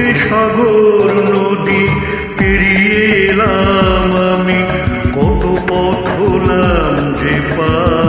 কেটে সাগর নদী পেরিয়ে এলাম আমি কত পথ হলাম যে পা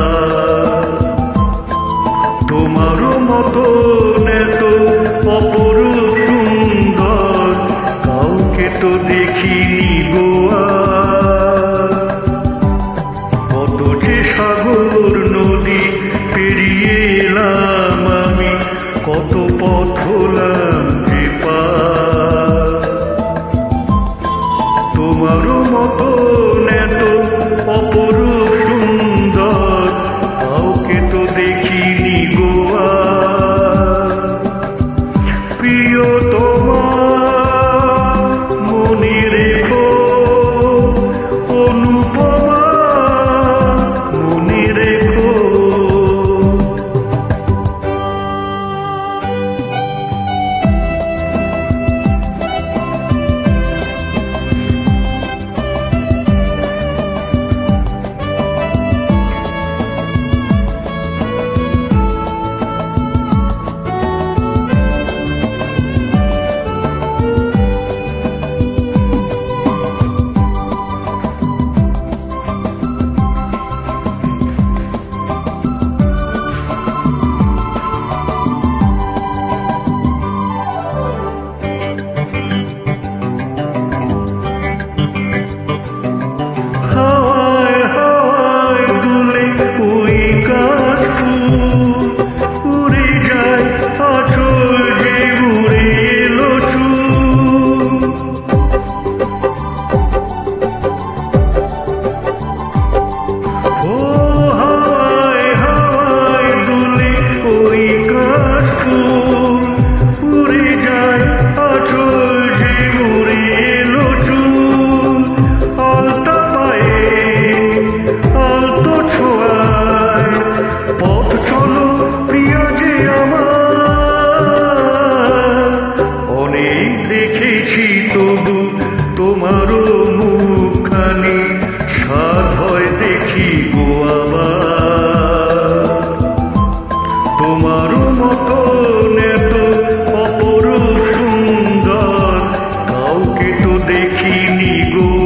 উড়ে যায় যে চুল আলতা পায়ে চলো যে আমার। অনেক দেখেছি তবু তোমারও তোমারও মতো এত অপরূপ সুন্দর কাউকে তো দেখিনি গোয়া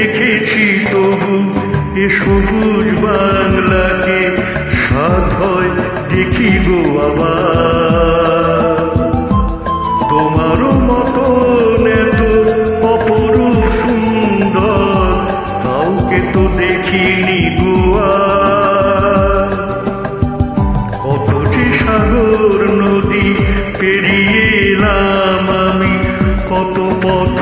দেখেছি তবু এ সবুজ বাংলাকে সাধ হয়, দেখি গো আবার। তোমারও মতো এত অপরূপ সুন্দর, কাউকে তো দেখিনি গোয়া কত যে সাগর নদী পেরিয়ে এলাম আমি, কত পথ